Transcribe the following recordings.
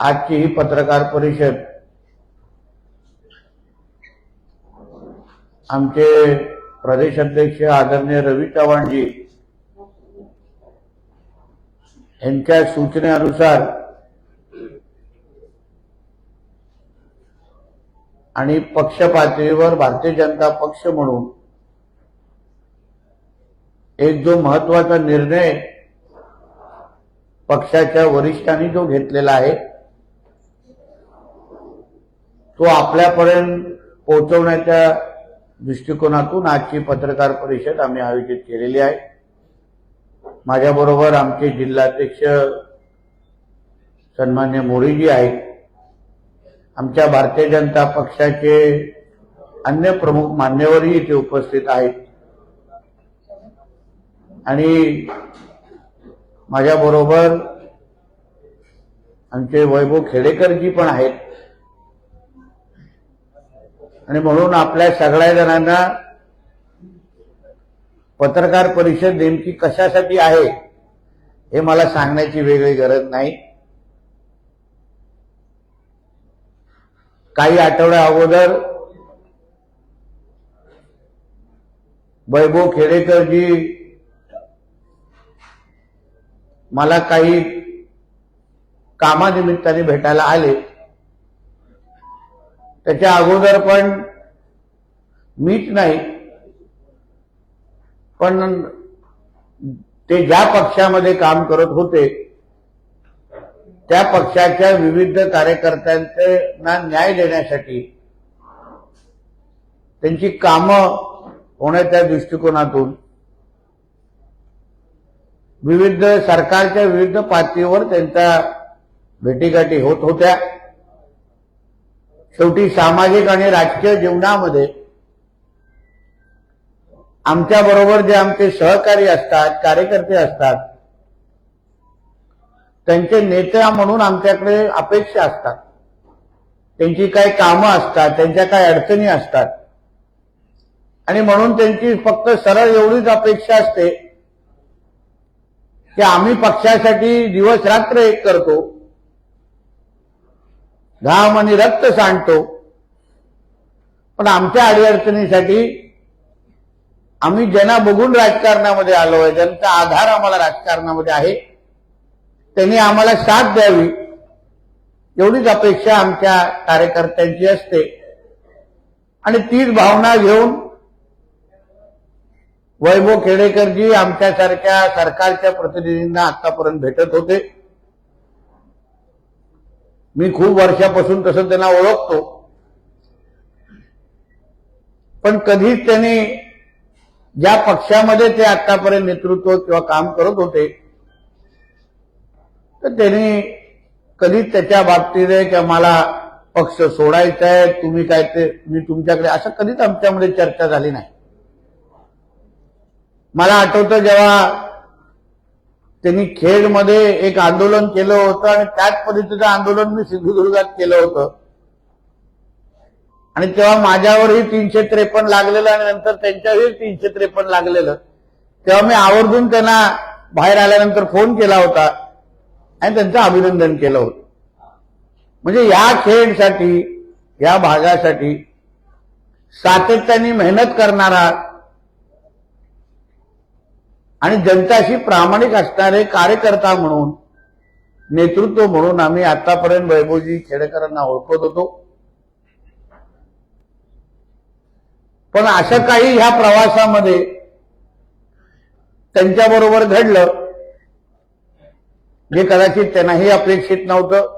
आजची ही पत्रकार परिषद आमचे प्रदेश अध्यक्ष आदरणीय रवी चव्हाणजी यांच्या सूचनेनुसार आणि पक्ष पातळीवर भारतीय जनता पक्ष म्हणून एक जो महत्त्वाचा निर्णय पक्षाच्या वरिष्ठांनी जो घेतलेला आहे तो आपल्यापर्यंत पोहोचवण्याच्या दृष्टिकोनातून आजची पत्रकार परिषद आम्ही आयोजित केलेली आहे. माझ्याबरोबर आमचे जिल्हाध्यक्ष सन्मान्य मोडीजी आहेत. आमच्या भारतीय जनता पक्षाचे अन्य प्रमुख मान्यवरही इथे उपस्थित आहेत. आणि माझ्याबरोबर आमचे वैभव खेडेकरजी पण आहेत. आणि म्हणून आपल्या सगळ्या जणांना पत्रकार परिषद नेमकी कशासाठी आहे हे मला सांगण्याची वेगळी गरज नाही. काही आठवड्या अगोदर वैभव खेडेकरजी मला काही कामानिमित्ताने भेटायला आले. त्याच्या अगोदर पण मीच नाही. पण ते ज्या पक्षामध्ये काम करत होते त्या पक्षाच्या विविध कार्यकर्त्यांना न्याय देण्यासाठी त्यांची कामं होण्याच्या दृष्टिकोनातून विविध सरकारच्या विविध पातळीवर त्यांच्या भेटीगाठी होत होत्या. शेवटी सामाजिक आणि राजकीय जीवनामध्ये आमच्या बरोबर जे आमचे सहकारी असतात कार्यकर्ते असतात त्यांचे नेत्या म्हणून आमच्याकडे अपेक्षा असतात. त्यांची काही कामं असतात त्यांच्या काही अडचणी असतात. आणि म्हणून त्यांची फक्त सरळ एवढीच अपेक्षा असते की आम्ही पक्षासाठी दिवस रात्र एक करतो. घाम आणि रक्त सांडतो. पण आमच्या अडीअडचणीसाठी आम्ही ज्यांना बघून राजकारणामध्ये आलो आहे ज्यांचा आधार आम्हाला राजकारणामध्ये आहे त्यांनी आम्हाला साथ द्यावी. एवढीच अपेक्षा आमच्या कार्यकर्त्यांची असते. आणि तीच भावना घेऊन वैभव खेडेकरजी आमच्यासारख्या सरकारच्या प्रतिनिधींना आतापर्यंत भेटत होते. मी खूप वर्षापासून तसं त्यांना ओळखतो. पण कधीच त्यांनी ज्या पक्षामध्ये ते आतापर्यंत नेतृत्व किंवा काम करत होते तर त्यांनी कधीच त्याच्या बाबतीत किंवा मला पक्ष सोडायचा आहे तुम्ही काय ते मी तुमच्याकडे असं कधीच आमच्यामध्ये चर्चा झाली नाही. मला आठवतं जेव्हा त्यांनी खेडमध्ये एक आंदोलन केलं होतं आणि त्याच पद्धतीचं आंदोलन मी सिंधुदुर्गात केलं होतं. आणि तेव्हा माझ्यावरही तीनशे त्रेपन्न लागलेलं आणि नंतर त्यांच्यावरही तीनशे त्रेपन्न लागलेलं. तेव्हा मी आवर्जून त्यांना बाहेर आल्यानंतर फोन केला होता आणि त्यांचं अभिनंदन केलं होतं. म्हणजे या खेळसाठी या भागासाठी सातत्याने मेहनत करणारा आणि जनताशी प्रामाणिक असणारे कार्यकर्ता म्हणून नेतृत्व म्हणून आम्ही आतापर्यंत वैभवजी खेडेकरांना ओळखत होतो. पण असं काही ह्या प्रवासामध्ये त्यांच्याबरोबर घडलं जे कदाचित त्यांनाही अपेक्षित नव्हतं.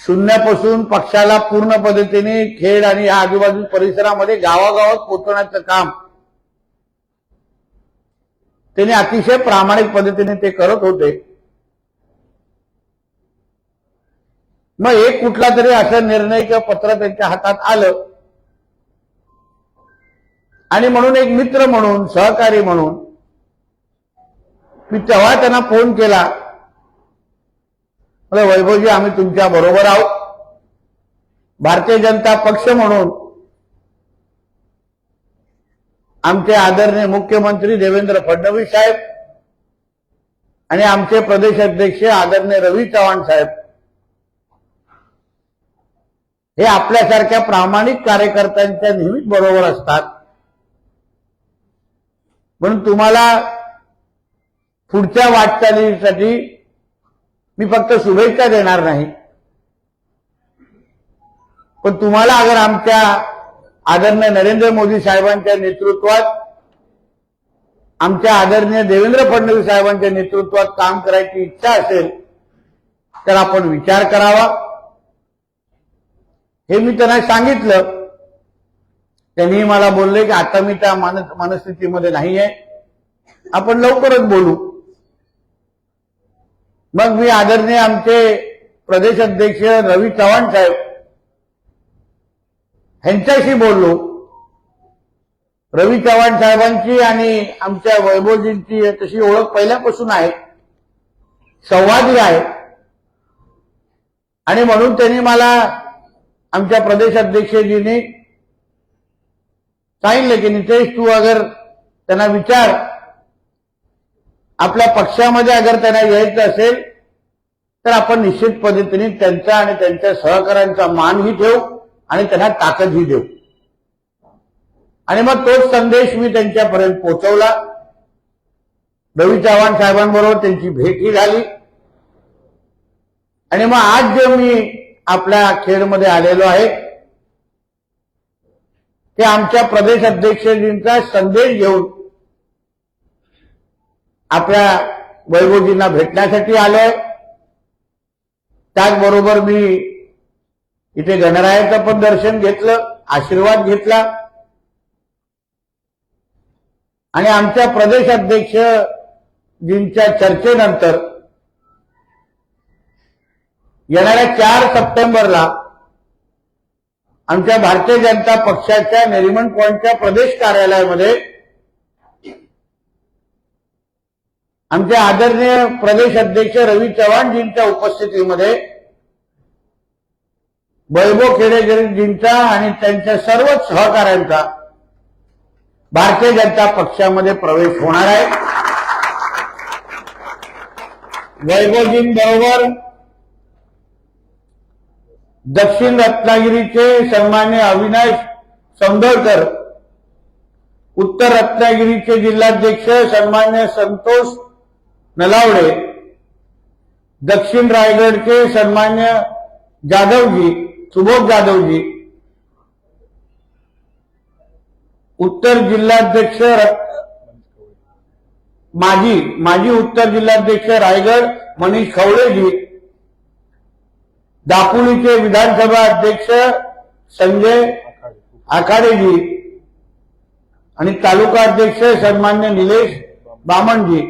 शून्यापासून पक्षाला पूर्ण पद्धतीने खेड आणि या आजूबाजू परिसरामध्ये गावागावात पोचवण्याचं काम त्यांनी अतिशय प्रामाणिक पद्धतीने ते करत होते. मग एक कुठला तरी असा निर्णय किंवा पत्र त्यांच्या हातात आलं. आणि म्हणून एक मित्र म्हणून सहकारी म्हणून मी तेव्हा त्यांना फोन केला. वैभवजी आम्ही तुमच्या बरोबर आहोत. भारतीय जनता पक्ष म्हणून आमचे आदरणीय मुख्यमंत्री देवेंद्र फडणवीस साहेब आणि आमचे प्रदेश अध्यक्ष आदरणीय रवी चव्हाण साहेब. हे आपल्यासारख्या प्रामाणिक कार्यकर्त्यांच्या नेहमीच बरोबर असतात. म्हणून तुम्हाला पुढच्या वाटचालीसाठी मी फक्त शुभेच्छा देणार नाही. पण तुम्हाला अगर आमच्या आदरणीय नरेंद्र मोदी साहेबांच्या नेतृत्वात आमच्या आदरणीय देवेंद्र फडणवीस साहेबांच्या नेतृत्वात काम करायची इच्छा असेल तर आपण विचार करावा. हे मी त्यांना सांगितलं. त्यांनी मला बोलले की आता मी त्या मानस मनस्थितीमध्ये नाहीये. आपण लवकरच बोलू. मग मी आदरणीय आमचे प्रदेश अध्यक्ष रवी चव्हाण साहेब ह्यांच्याशी बोललो. रवी चव्हाण साहेबांची आणि आमच्या वैभवजींची तशी ओळख पहिल्यापासून आहे. संवादी आहे. आणि म्हणून त्यांनी मला आमच्या प्रदेशाध्यक्षजींनी सांगितलं की नितेश तू अगर त्यांना विचार. आपल्या पक्षामध्ये अगर त्यांना यायचं असेल तर आपण निश्चित पद्धतीने त्यांचा आणि त्यांच्या सहकाऱ्यांचा मानही ठेवू. आणि त्यांना ताकदही देऊ. आणि मग तोच संदेश मी त्यांच्यापर्यंत पोहोचवला. रवी चव्हाण साहेबांबरोबर त्यांची भेटही झाली. आणि मग आज जे मी आपल्या खेळमध्ये आलेलो आहे ते आमच्या प्रदेश अध्यक्षजींचा संदेश घेऊन आपल्या वैभवजींना भेटण्यासाठी आलोय. त्याचबरोबर मी इथे गणरायाचं पण दर्शन घेतलं आशीर्वाद घेतला. आणि आमच्या प्रदेश अध्यक्षजींच्या चर्चेनंतर येणाऱ्या चार सप्टेंबरला आमच्या भारतीय जनता पक्षाच्या नेरिमन पॉइंटच्या प्रदेश कार्यालयामध्ये आमचे आदरणीय प्रदेश अध्यक्ष रवी चव्हाणजींच्या उपस्थितीमध्ये वैभव खेडेकरजींचा आणि त्यांच्या सर्वच सहकाऱ्यांचा भारतीय जनता पक्षामध्ये प्रवेश होणार आहे. वैभवजींबरोबर दक्षिण रत्नागिरीचे सन्मान्य अविनाश सौंदरकर उत्तर रत्नागिरीचे जिल्हाध्यक्ष सन्मान्य संतोष नलावडे दक्षिण रायगडचे सन्मान्य जाधवजी सुबोध जाधवजी. उत्तर जिल्हाध्यक्ष माजी माजी उत्तर जिल्हाध्यक्ष रायगड मनीष खवळेजी दापोलीचे विधानसभा अध्यक्ष संजय आखाडेजी. आणि तालुका अध्यक्ष सन्मान्य निलेश बामणजी.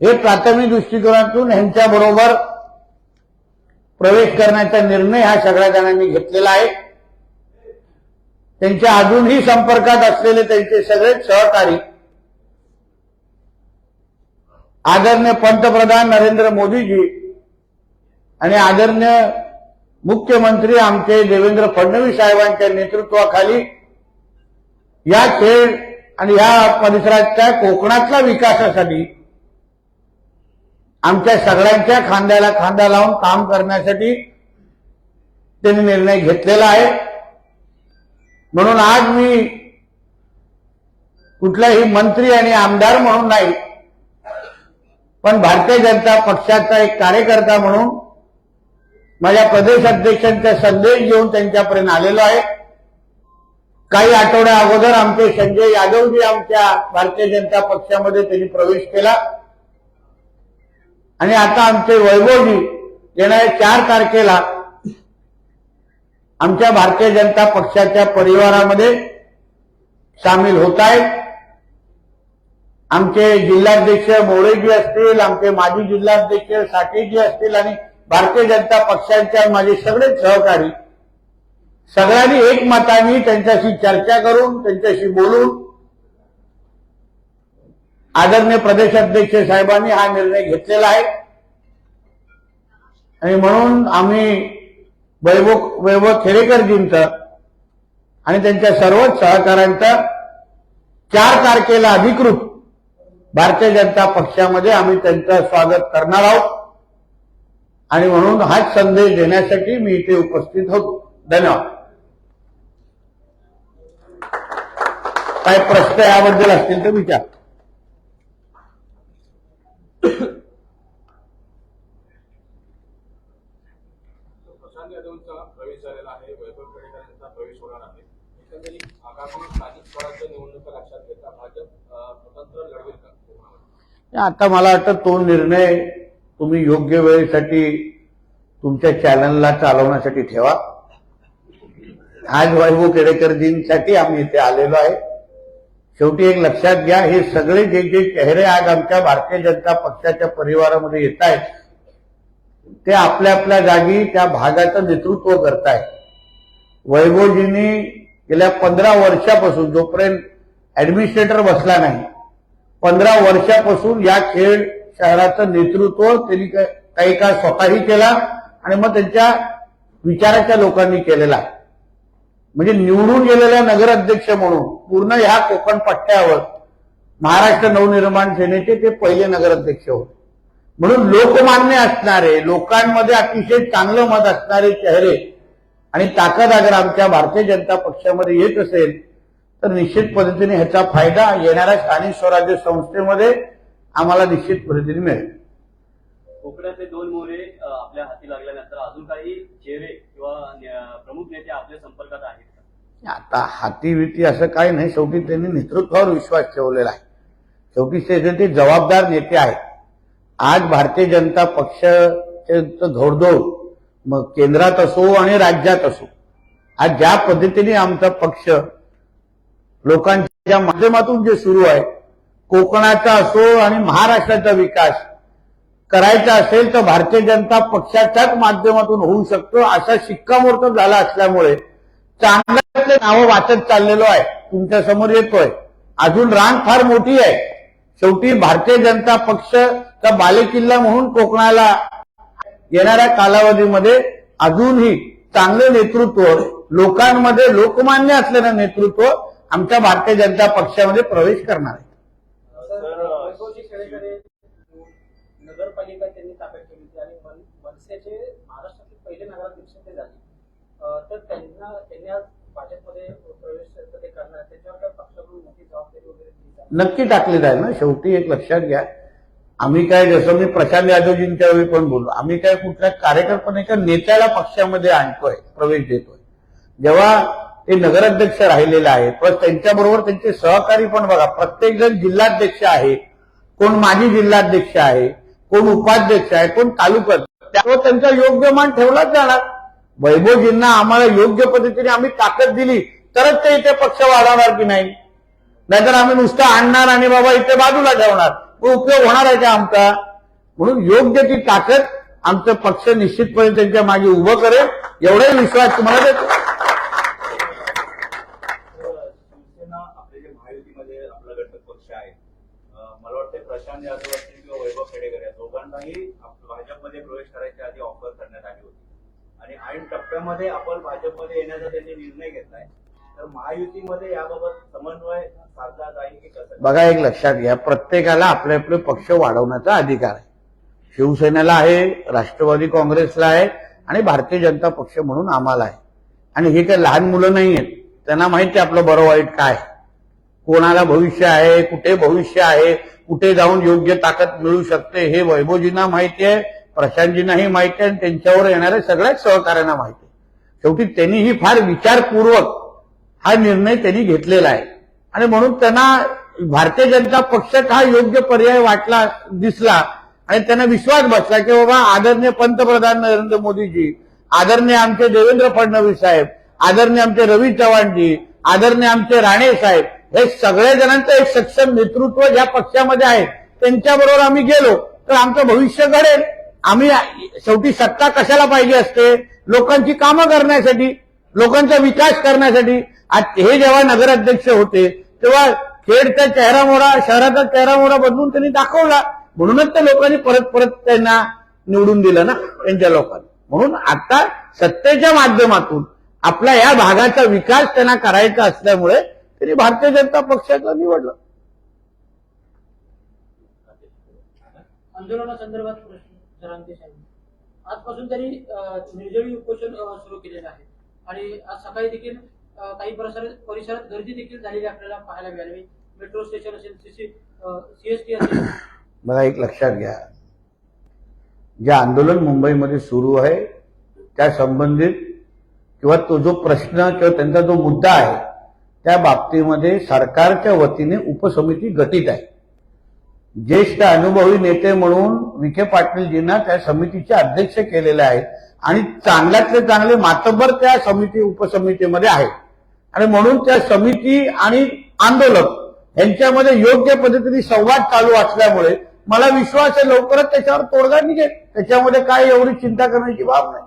हे प्राथमिक दृष्टिकोनातून यांच्याबरोबर प्रवेश करण्याचा निर्णय हा सगळ्या जणांनी घेतलेला आहे. त्यांच्या अजूनही संपर्कात असलेले त्यांचे सगळे सहकारी आदरणीय पंतप्रधान नरेंद्र मोदीजी आणि आदरणीय मुख्यमंत्री आमचे देवेंद्र फडणवीस साहेबांच्या नेतृत्वाखाली या खेळ आणि या परिसराच्या कोकणातल्या विकासासाठी आमच्या सगळ्यांच्या खांद्याला खांदा लावून काम करण्यासाठी त्यांनी निर्णय घेतलेला आहे. म्हणून आज मी कुठलाही मंत्री आणि आमदार म्हणून नाही पण भारतीय जनता पक्षाचा एक कार्यकर्ता म्हणून माझ्या प्रदेश अध्यक्षांचा संदेश घेऊन त्यांच्यापर्यंत आलेलो आहे. काही आठवड्या अगोदर आमचे संजय यादवजी आमच्या भारतीय जनता पक्षामध्ये त्यांनी प्रवेश केला. आणि आता आमचे वैभवजी येणाऱ्या चार तारखेला आमच्या भारतीय जनता पक्षाच्या परिवारामध्ये सामील होत आहेत. आमचे जिल्हाध्यक्ष मोळेजी असतील आमचे माजी जिल्हाध्यक्ष साठेजी असतील आणि भारतीय जनता पक्षाच्या माझे सगळेच सहकारी. सगळ्यांनी एकमताने त्यांच्याशी चर्चा करून त्यांच्याशी बोलून आदरणीय प्रदेशाध्यक्ष साहेबांनी हा निर्णय घेतलेला आहे. आणि म्हणून आम्ही वैभव वैभव खेडेकरजींचं आणि त्यांच्या सर्वच सहकाऱ्यांचं चार तारखेला अधिकृत भारतीय जनता पक्षामध्ये आम्ही त्यांचं स्वागत करणार आहोत. आणि म्हणून हाच संदेश देण्यासाठी मी इथे उपस्थित होतो. धन्यवाद. काय प्रश्न याबद्दल असतील तर विचार प्रशांत यादवचा प्रवेश झालेला आहे वैभव पेडणेकर यांचा प्रवेश होणार आहे एकंदरीत आगामी स्थानिक स्वराज्य निवडणुका लक्षात घेता भाजप अं, स्वतंत्र लढवेल का कोकणामध्ये आता मला वाटतं तो निर्णय तुम्ही योग्य वेळेसाठी तुमच्या चॅनलला चालवण्यासाठी ठेवा. आज वैभव केडेकरजींसाठी आम्ही इथे आलेलो आहे. शेवटी एक लक्षात घ्या हे सगळे जे जे चेहरे आज आमच्या भारतीय जनता पक्षाच्या परिवारामध्ये येत आहेत ते आपल्या आपल्या जागी त्या भागाचं नेतृत्व करतायत. वैभवजींनी गेल्या पंधरा वर्षापासून जोपर्यंत ऍडमिनिस्ट्रेटर बसला नाही पंधरा वर्षापासून या खेळ शहराचं नेतृत्व त्यांनी काही काळ स्वतःही केला आणि मग त्यांच्या विचाराच्या लोकांनी केलेला. म्हणजे निवडून गेलेल्या नगराध्यक्ष म्हणून पूर्ण ह्या कोकण पट्ट्यावर महाराष्ट्र नवनिर्माण सेनेचे ते पहिले नगराध्यक्ष होते. म्हणून लोकमान्य असणारे लोकांमध्ये अतिशय चांगलं मत असणारे चेहरे आणि ताकद अगर आमच्या भारतीय जनता पक्षामध्ये येत असेल तर निश्चित पद्धतीने ह्याचा फायदा येणाऱ्या स्थानिक स्वराज्य संस्थेमध्ये आम्हाला निश्चित पद्धतीने मिळेल. कोकणातले दोन मोरे आपल्या हाती लागल्यानंतर अजून काही चेहरे किंवा प्रमुख नेते आपल्या संपर्कात आहेत आता हातीविती असं काही नाही. शेवटी त्यांनी नेतृत्वावर विश्वास ठेवलेला आहे. शेवटी ते ते जबाबदार नेते आहेत. आज भारतीय जनता पक्षाचे घोडदौड मग केंद्रात असो आणि राज्यात असो. आज ज्या पद्धतीने आमचा पक्ष लोकांच्या माध्यमातून जे सुरू आहे कोकणाचा असो आणि महाराष्ट्राचा विकास करायचा असेल तर भारतीय जनता पक्षाच्याच माध्यमातून होऊ शकतो असा शिक्कामोर्तब झाला असल्यामुळे चांगल्यातले नावं वाचत चाललेलो आहे. तुमच्यासमोर येतोय. अजून रांग फार मोठी आहे. शेवटी भारतीय जनता पक्षचा बालेकिल्ला म्हणून कोकणाला येणाऱ्या कालावधीमध्ये अजूनही चांगलं नेतृत्व लोकांमध्ये लोकमान्य असलेलं नेतृत्व आमच्या भारतीय जनता पक्षामध्ये प्रवेश करणार आहे. तर वैभवजी खेडेकर नगरपालिका त्यांनी ताब्यात ठेवली होती आणि मन- मनसेचे महाराष्ट्रातील पहिले नगराध्यक्ष ते झाले. अं, तर त्यांना त्यांनी आज भाजपमध्ये प्रवेश ते करणार त्याच्यावर काय पक्षाकडून मोठी जबाबदारी वगैरे दिली जाणार नक्की टाकलेलं आहे ना. शेवटी एक लक्षात घ्या. आम्ही काय जसं मी प्रशांत यादवजींच्या वेळी पण बोललो आम्ही काय कुठल्या कार्यकर्त्याच्या नेत्याला पक्षामध्ये आणतोय प्रवेश देतोय. जेव्हा ते नगराध्यक्ष राहिलेले आहेत. प्लस त्यांच्याबरोबर त्यांचे सहकारी पण बघा प्रत्येक जण जिल्हाध्यक्ष आहे. कोण माजी जिल्हाध्यक्ष आहे कोण उपाध्यक्ष आहे कोण तालुका त्यावर त्यांचा योग्य मान ठेवलाच जाणार. वैभवजींना आम्हाला योग्य पद्धतीने आम्ही ताकद दिली तरच ते इथे पक्ष वाढवणार की नाही. नाहीतर आम्ही नुसतं आणणार आणि बाबा इथे बाजूला ठेवणार. उपयोग होणार आहे का आमचा? म्हणून योग्य ती ताकद आमचं पक्ष निश्चितपणे त्यांच्या मागे उभं करेल. एवढाही विश्वास तुम्हाला देतो शिवसेना आपले जे महायुतीमध्ये आपला घटक पक्ष आहे अं, मला वाटतं प्रशांत यादव असतील किंवा वैभव खेडेकर या दोघांनाही भाजपमध्ये प्रवेश करायच्या आधी ऑफर करण्यात आली होती. आणि ऐन टप्प्यामध्ये आपण भाजपमध्ये येण्याचा त्यांनी निर्णय घेतलाय. तर महायुतीमध्ये याबाबत समन्वय साधला जाईल की कसं? बघा एक लक्षात घ्या प्रत्येकाला आपले आपले पक्ष वाढवण्याचा अधिकार आहे. शिवसेनेला आहे राष्ट्रवादी काँग्रेसला आहे आणि भारतीय जनता पक्ष म्हणून आम्हाला आहे. आणि हे काही लहान मुलं नाही आहेत त्यांना माहिती आहे आपलं बरं वाईट काय. कोणाला भविष्य आहे कुठे भविष्य आहे कुठे जाऊन योग्य ताकद मिळू शकते हे वैभवजींना माहिती आहे प्रशांतजींनाही माहिती आहे आणि त्यांच्यावर येणाऱ्या सगळ्याच सहकार्यांना माहिती आहे. शेवटी त्यांनीही फार विचारपूर्वक हा निर्णय त्यांनी घेतलेला आहे. आणि म्हणून त्यांना भारतीय जनता पक्षात हा योग्य पर्याय वाटला दिसला आणि त्यांना विश्वास बसला की बाबा आदरणीय पंतप्रधान नरेंद्र मोदीजी आदरणीय आमचे देवेंद्र फडणवीस साहेब आदरणीय आमचे रवी चव्हाणजी आदरणीय आमचे राणे साहेब हे सगळ्या जणांचं एक सक्षम नेतृत्व ज्या पक्षामध्ये आहे त्यांच्याबरोबर आम्ही गेलो तर आमचं भविष्य घडेल. आम्ही शेवटी सत्ता कशाला पाहिजे असते? लोकांची कामं करण्यासाठी लोकांचा विकास करण्यासाठी. हे जेव्हा नगराध्यक्ष होते तेव्हा खेडचा चेहरामोहरा शहराचा चेहरामोहरा बदलून त्यांनी दाखवला. म्हणूनच त्या लोकांनी परत परत त्यांना निवडून दिलं ना त्यांच्या लोकांनी. म्हणून आता सत्तेच्या माध्यमातून आपल्या या भागाचा विकास त्यांना करायचा असल्यामुळे त्यांनी भारतीय जनता पक्षाचं निवडलं. आंदोलनासंदर्भात आजपासून अं, निर्जळी उपोषण सुरू केलेलं आहे. आणि आज सकाळी देखील काही परिसरात गर्दी देखील झालेली आपल्याला पाहायला मिळाली. मेट्रो स्टेशन असेल सीएसटी असेल. मला एक लक्षात घ्या. जे आंदोलन मुंबईमध्ये सुरू आहे त्या संबंधित किंवा तो जो प्रश्न किंवा त्यांचा जो मुद्दा आहे त्या बाबतीमध्ये सरकारच्या वतीने उपसमिती गठीत आहे. ज्येष्ठ अनुभवी नेते म्हणून विखे पाटीलजींना त्या समितीचे अध्यक्ष केलेले आहेत आणि चांगल्यातले चांगले मातबर त्या समिती उपसमितीमध्ये आहेत. आणि म्हणून त्या समिती आणि आंदोलक यांच्यामध्ये योग्य पद्धतीने संवाद चालू असल्यामुळे मला विश्वास आहे लवकरच त्याच्यावर तोडगा निघेल. त्याच्यामध्ये काय एवढी चिंता करण्याची बाब नाही.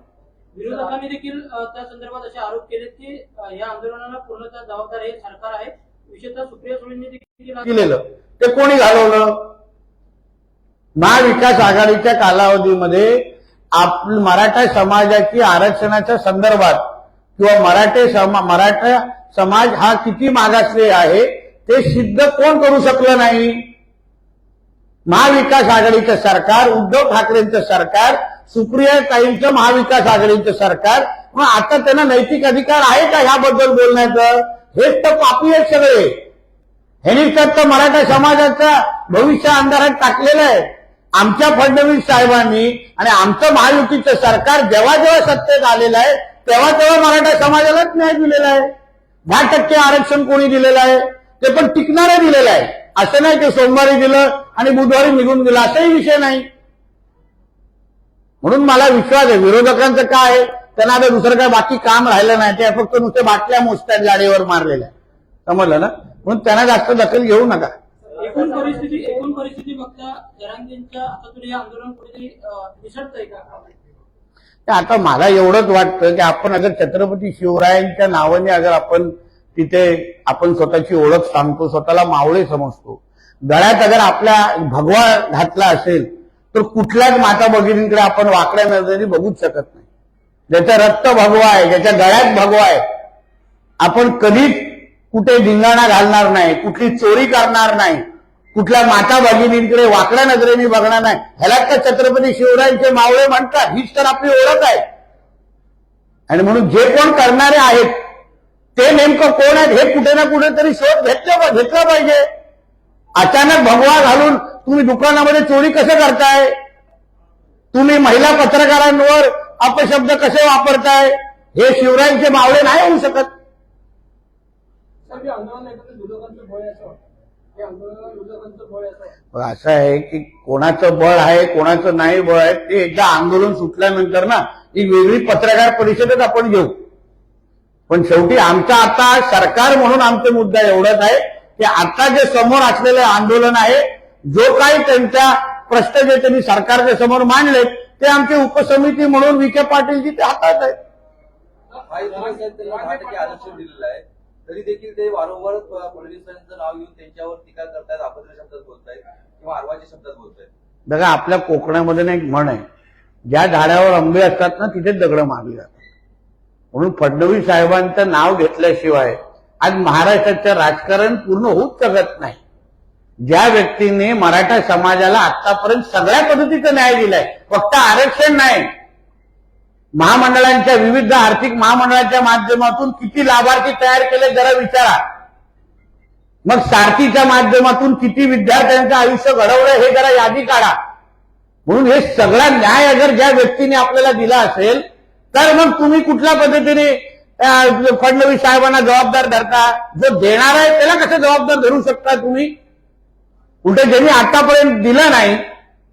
विरोधकांनी देखील त्या संदर्भात असे आरोप केले की या आंदोलनाला पूर्णतः जबाबदार हे सरकार आहे. विशेषतः सुप्रिया सुळेंनी देखील दिलेलं ते कोणी घालवलं? महाविकास आघाडीच्या कालावधीमध्ये आप मराठा समाजाची आरक्षणाच्या संदर्भात किंवा मराठे समा मराठा समाज हा किती मागासले आहे ते सिद्ध कोण करू शकलं नाही? महाविकास आघाडीचं सरकार उद्धव ठाकरेंचं सरकार सुप्रिया ताईंचं महाविकास आघाडीचं सरकार. मग आता त्यांना नैतिक अधिकार आहे का ह्याबद्दल बोलण्याचं? हेच तर पापी आहेत सगळे. ह्यांनी तर मराठा समाजाचं भविष्य अंधारात टाकलेलं आहे. आमच्या फडणवीस साहेबांनी आणि आमचं महायुतीचं सरकार जेव्हा जेव्हा सत्तेत आलेलं आहे तेव्हा तेव्हा मराठा समाजालाच न्याय दिलेला आहे. दहा टक्के आरक्षण कोणी दिलेलं आहे? ते पण टिकणारं दिलेलं आहे. असं नाही की सोमवारी दिलं आणि बुधवारी निघून दिलं असाही विषय नाही. म्हणून मला विश्वास आहे विरोधकांचं काय आहे त्यांना आता दुसरं काय बाकी काम राहिलं नाही ते फक्त नुसते बाटल्या मोजतात गाडीवर मारलेल्या. समजलं ना? म्हणून त्यांना जास्त दखल घेऊ नका. एकूण परिस्थिती एकूण परिस्थिती बघता जरांगेंच्या हातातून हे आंदोलन कुठेतरी निसटतंय का? तर आता मला एवढंच वाटतं की आपण अगर छत्रपती शिवरायांच्या नावाने अगर आपण तिथे आपण स्वतःची ओळख सांगतो स्वतःला मावळे समजतो. गळ्यात अगर आपल्या भगवा घातला असेल तर कुठल्याच माता भगिनींकडे आपण वाकड्या नजरेने बघूच शकत नाही. ज्याचं रक्त भगवा आहे ज्याच्या गळ्यात भगवा आहे आपण कधीच कुठे धिंगाणा घालणार नाही कुठली चोरी करणार नाही कुठल्या माता भगिनींकडे वाकड्या नजरेने बघणार नाही. ह्याला तर छत्रपती शिवरायांचे मावळे म्हणतात हीच तर आपली ओळख आहे. आणि म्हणून जे कोण करणारे आहेत ते नेमकं कोण आहेत हे कुठे ना कुठेतरी शोध घेतलं घेतला पाहिजे. अचानक भगवा घालून तुम्ही दुकानामध्ये चोरी कसं करताय? तुम्ही महिला पत्रकारांवर अपशब्द कसे वापरताय? हे शिवरायांचे मावळे नाही होऊ शकत. असं आहे की कोणाचं बळ आहे कोणाचं नाही बळ आहे ते एकदा आंदोलन सुटल्यानंतर ना ही वेगळी पत्रकार परिषदच आपण घेऊ. पण शेवटी आमचा आता सरकार म्हणून आमचा मुद्दा एवढाच आहे की आता जे समोर असलेलं आंदोलन आहे जो काही त्यांच्या प्रश्न जे त्यांनी सरकारच्या समोर मांडलेत ते आमची उपसमिती म्हणून विखे पाटीलजी ते हातात आहेत. आरक्षण दिलेलं आहे. तरी देखील ते वारंवार फडणवीसांचं नाव घेऊन त्यांच्यावर टीका करतायत अभद्र शब्दात बोलतायत किंवा आरवाच्या शब्दात बोलतायत. बघा आपल्या कोकणामध्ये ना एक म्हण आहे. ज्या झाडावर आंबे असतात ना तिथेच दगड मारली जातात. म्हणून फडणवीस साहेबांचं नाव घेतल्याशिवाय आज महाराष्ट्राचं राजकारण पूर्ण होऊच शकत नाही. ज्या व्यक्तीने मराठा समाजाला आतापर्यंत सगळ्या पद्धतीचा न्याय दिलाय फक्त आरक्षण नाही महामंडळांच्या विविध आर्थिक महामंडळांच्या माध्यमातून किती लाभार्थी तयार केले जरा विचारा. मग सारथीच्या माध्यमातून किती विद्यार्थ्यांचं आयुष्य घडवलं हे जरा यादी काढा. म्हणून हे सगळा न्याय अगर ज्या व्यक्तीने आपल्याला दिला असेल तर मग तुम्ही कुठल्या पद्धतीने फडणवीस साहेबांना जबाबदार धरता? जो देणार आहे त्याला कसं जबाबदार धरू शकता तुम्ही? उलट ज्यांनी आतापर्यंत दिलं नाही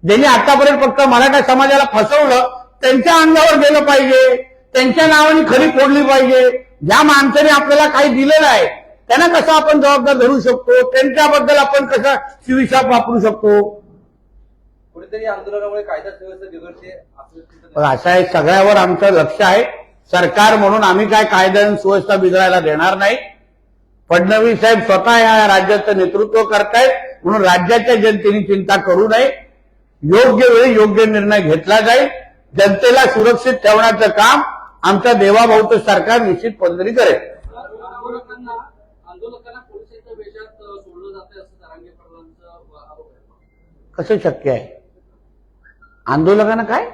ज्यांनी आतापर्यंत फक्त मराठा समाजाला फसवलं त्यांच्या अंगावर गेलं पाहिजे. त्यांच्या नावाने खरी फोडली पाहिजे. ज्या माणसाने आपल्याला काही दिलेलं आहे त्यांना कसं आपण जबाबदार धरू शकतो? त्यांच्याबद्दल आपण कसं शिविशाप वापरू शकतो? कुठेतरी आंदोलनामुळे कायदा सुव्यवस्था बिघडते असं तिथं पण असं आहे सगळ्यावर आमचं लक्ष आहे. सरकार म्हणून आम्ही काय कायदा आणि सुव्यवस्था बिघडायला देणार नाही. फडणवीस साहेब स्वतः या राज्याचं नेतृत्व करतायत म्हणून राज्याच्या जनतेने चिंता करू नये. योग्य वेळी योग्य निर्णय घेतला जाईल. जनतेला सुरक्षित ठेवण्याचं काम आमच्या देवाभाऊचं सरकार निश्चित पद्धतीने करेल. कसं शक्य आहे? आंदोलकांना काय?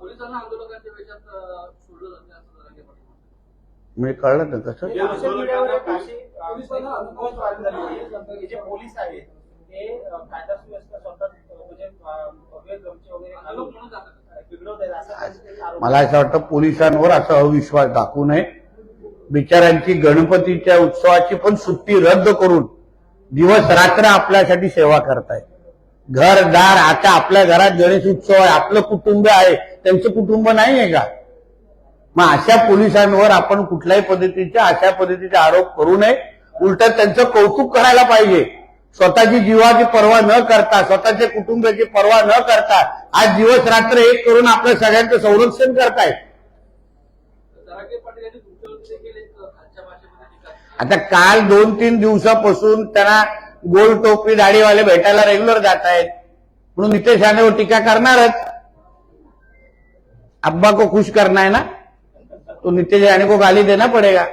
पोलिसांना आंदोलकांच्या वेशात अं, सोडलं जाते असं जरांगे पाटील म्हणतात. म्हणजे कळलं ना कसं सोशल मीडियावर एक अशी अ, पोस्ट व्हायरल झाली आहे की जे पोलीस आहेत ते अ, कायदा सुव्यवस्था स्वतः अ, म्हणजे मला असं वाटतं पोलिसांवर असा अविश्वास दाखवू नये. बिचाऱ्यांची गणपतीच्या उत्सवाची पण सुट्टी रद्द करून दिवस रात्र आपल्यासाठी सेवा करतायत. घरदार आता आपल्या घरात गणेश उत्सव आहे आपलं कुटुंब आहे. त्यांचं कुटुंब नाही आहे का? मग अशा पोलिसांवर आपण कुठल्याही पद्धतीचे अशा पद्धतीचे आरोप करू नये. उलट त्यांचं कौतुक करायला पाहिजे. स्वतःची जीवाची पर्वा न करता स्वतःच्या कुटुंबाची पर्वा न करता आज दिवस रात्र एक करून आपल्या सगळ्यांचं संरक्षण करतायत आता काल दोन तीन दिवसापासून त्यांना गोल टोपी दाढीवाले भेटायला रेग्युलर जात आहेत म्हणून नितेश राणेवर टीका करणारच. अब्बा को खुश करणार ना? तो नितेश राणे को गाली देना पडेगा।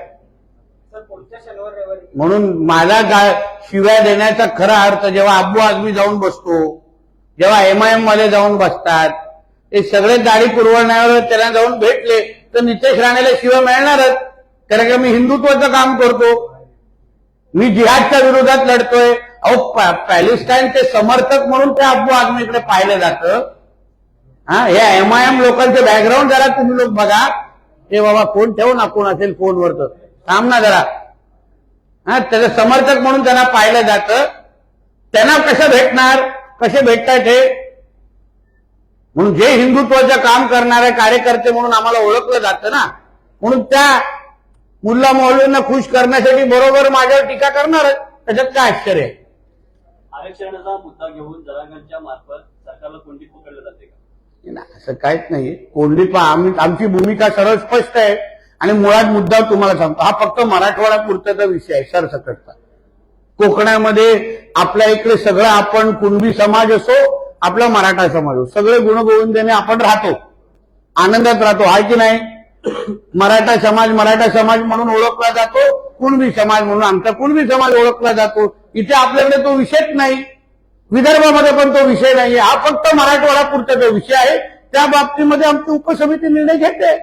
म्हणून मला गा- शिव्या देण्याचा खरा अर्थ जेव्हा अब्बू आजमी जाऊन बसतो जेव्हा एमआयएममध्ये जाऊन बसतात ते सगळे दाढी पुरवण्यावर त्यांना जाऊन भेटले तर नितेश राणेला शिव्या मिळणारच. कारण का मी हिंदुत्वाचं काम करतो. मी जिहादच्या विरोधात लढतोय. अहो पॅलेस्टाईनचे समर्थक म्हणून ते अब्बू आझमीकडे पाहिलं जातं. हा हे एमआयएम लोकांचे बॅकग्राऊंड जरा तुम्ही लोक बघा. ते बाबा फोन ठेवू ना कोण असेल फोनवर तर. थांब ना जरा. हा त्याचे समर्थक म्हणून त्यांना पाहिलं जातं. त्यांना कसं भेटणार? कसे भेटतात हे? म्हणून जे हिंदुत्वाचं काम करणारे कार्यकर्ते म्हणून आम्हाला ओळखलं जातं ना. म्हणून त्या मुल्ला मौलवींना खुश करण्यासाठी बरोबर माझ्यावर टीका करणारच त्याच्यात काय आश्चर्य आहे? आरक्षणाचा मुद्दा घेऊन जरांगांच्या मार्फत सरकारला कोणती पकडलं जाते का नाही, असं काहीच नाही कोंडी पा आम्ही आमची भूमिका सरळ स्पष्ट आहे. आणि मुळात मुद्दा तुम्हाला सांगतो हा फक्त मराठवाडा पुरताचा विषय आहे सरसकटचा कोकणामध्ये आपल्या इकडे सगळं आपण कुणबी समाज असो आपला मराठा समाज असो सगळे गुणगोविंदाने आपण राहतो आनंदात राहतो आहे की नाही? मराठा समाज मराठा समाज म्हणून ओळखला जातो कुणबी समाज म्हणून आमचा कुणबी समाज ओळखला जातो. इथे आपल्याकडे तो विषयच नाही. विदर्भामध्ये पण तो विषय नाही हा फक्त मराठवाडा पुरता विषय आहे त्या बाबतीमध्ये आमची उपसमिती निर्णय घेते.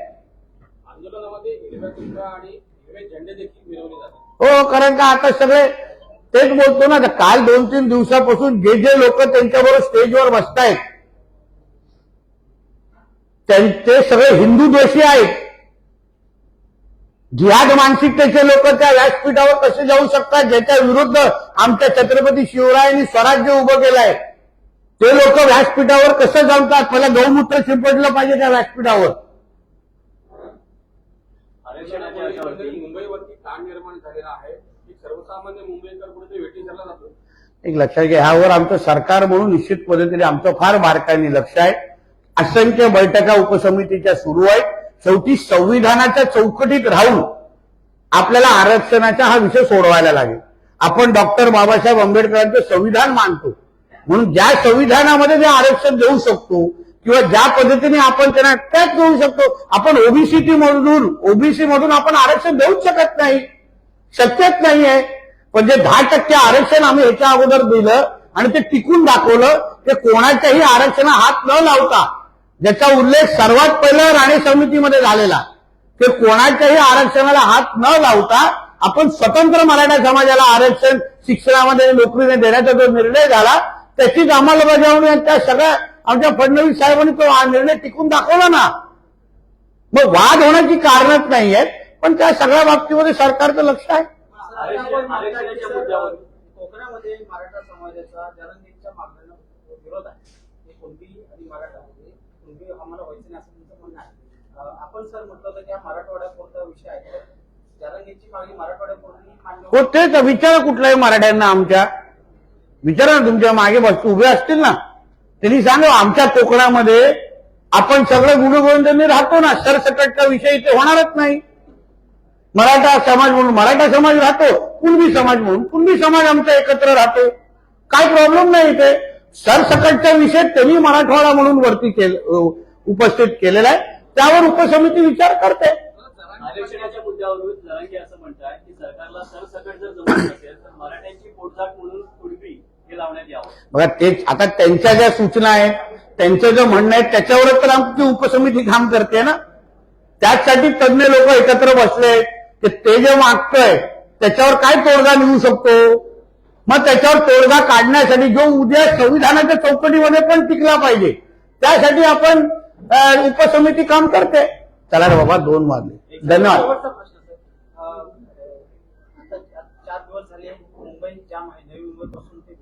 हो कारण का आता सगळे तेच बोलतो ना आता काल दोन तीन दिवसापासून जे जे लोक त्यांच्याबरोबर स्टेजवर बसतायत त्यां- ते सगळे हिंदू दोषी आहेत. जिहाद मानसिकतेचे लोक त्या व्यासपीठावर कसे जाऊ शकतात ज्याच्या विरुद्ध आमच्या छत्रपती शिवरायांनी स्वराज्य उभं केलंय ते लोक व्यासपीठावर कसं जमतात मला गौमूत्र शिंपडलं पाहिजे त्या व्यासपीठावर. मुंबईवरती ताण निर्माण झालेला आहे. की सर्वसामान्य मुंबईकर कुठे वेटी धरला जातो. एक लक्षात घ्या ह्यावर आमचं सरकार म्हणून निश्चित पद्धतीने आमचं फार बारकाईने लक्ष आहे. असंख्य बैठका उपसमितीच्या सुरू आहेत. शेवटी संविधानाच्या चौकटीत राहून आपल्याला आरक्षणाचा हा विषय सोडवायला लागेल. आपण डॉक्टर बाबासाहेब आंबेडकरांचं संविधान मानतो. म्हणून ज्या संविधानामध्ये जे आरक्षण देऊ शकतो किंवा ज्या पद्धतीने आपण त्यांना त्याच देऊ शकतो आपण ओबीसी मधून ओबीसी मधून आपण आरक्षण देऊच शकत नाही. शक्यच नाहीये. पण जे दहा टक्के आरक्षण आम्ही ह्याच्या अगोदर दिलं आणि ते टिकून दाखवलं ते कोणाच्याही आरक्षणा हात न लावता ज्याचा उल्लेख सर्वात पहिला राणे समितीमध्ये झालेला. ते कोणाच्याही आरक्षणाला हात न लावता आपण स्वतंत्र मराठा समाजाला आरक्षण शिक्षणामध्ये नोकरीने देण्याचा जो निर्णय झाला त्याचीच अंमलबजावणी त्या सगळ्या आमच्या फडणवीस साहेबांनी तो निर्णय टिकून दाखवला ना. मग वाद होण्याची कारणच नाही आहेत पण त्या सगळ्या बाबतीमध्ये सरकारचं लक्ष आहे आरक्षण- आरक्षणाच्या मुद्द्यावर कोकणामध्ये मराठा समाजाचा जरंगीच्या मागण्यांना विरोध आहे हे कुणबी आणि मराठामध्ये कुणबी आम्हाला व्हायचं नाही असं तुमचं म्हणणं आहे. आपण सर म्हटलं होतं की हा मराठवाड्यापुरता विषय आहे? तर जरंगीची मागणी मराठवाड्यापुरती हो तेच विचारा कुठल्याही मराठ्यांना आमच्या. विचारा ना तुमच्या मागे बस उभे असतील ना. त्यांनी सांगा आमच्या कोकणामध्ये आपण सगळे गुणगोविंदांनी राहतो ना. सरसकटचा विषय इथे होणारच नाही. मराठा समाज म्हणून मराठा समाज राहतो. कुणबी समाज म्हणून कुणबी समाज आमचा एकत्र राहतो. काय प्रॉब्लेम नाही इथे. सरसकटचा विषय त्यांनी मराठवाडा म्हणून वरती केल- उपस्थित केलेला आहे. त्यावर उपसमिती विचार करते. आरक्षणाच्या मुद्द्यावरून जरांगे असं म्हणतात की सरकारला सरसकट जर जमत नसेल तर मराठ्यांची पोटजाट म्हणून हे लावण्यात यावं. बघा तेच आता त्यांच्या ज्या सूचना आहेत त्यांचं जे म्हणणं आहे त्याच्यावरच तर आमची उपसमिती काम करते ना. त्याचसाठी तज्ज्ञ लोक एकत्र बसले की ते जे मागतोय त्याच्यावर काय तोडगा निघू शकतो? मग त्याच्यावर तोडगा काढण्यासाठी जो उद्या संविधानाच्या चौकटीमध्ये पण टिकला पाहिजे. त्यासाठी आपण उपसमिती काम करते. चला रे बाबा दोन वाजले. धन्यवाद. चार दिवस झाले मुंबई जाम आहे. नवी मुंबईपासून ते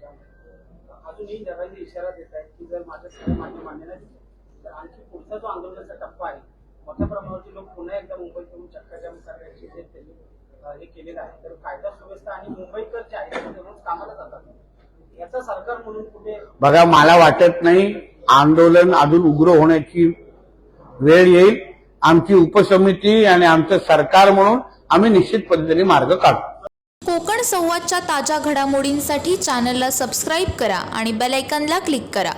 जाम अजूनही इशारा देत आहेत की जर मान्य नाही दिली तर आणखी पुढचा जो आंदोलनाचा टप्पा आहे मोठ्या प्रमाणावरती लोक पुन्हा एकदा मुंबईत येऊन चक्काजाम करण्याची जे त्यांनी अं, हे केलेलं आहे तर कायदा सुव्यवस्था आणि मुंबईकर जे आहेत ते रोज कामाला जातात. याचा सरकार म्हणून कुठे बघा मला वाटत नाही आंदोलन अजून उग्र होण्याची वेळ येईल. आमची उपसमिती आणि आमचं सरकार म्हणून आम्ही निश्चित पद्धतीने मार्ग काढू. कोकण संवादच्या ताज्या घडामोडींसाठी चॅनलला सबस्क्राईब करा आणि बेल आयकॉनला क्लिक करा.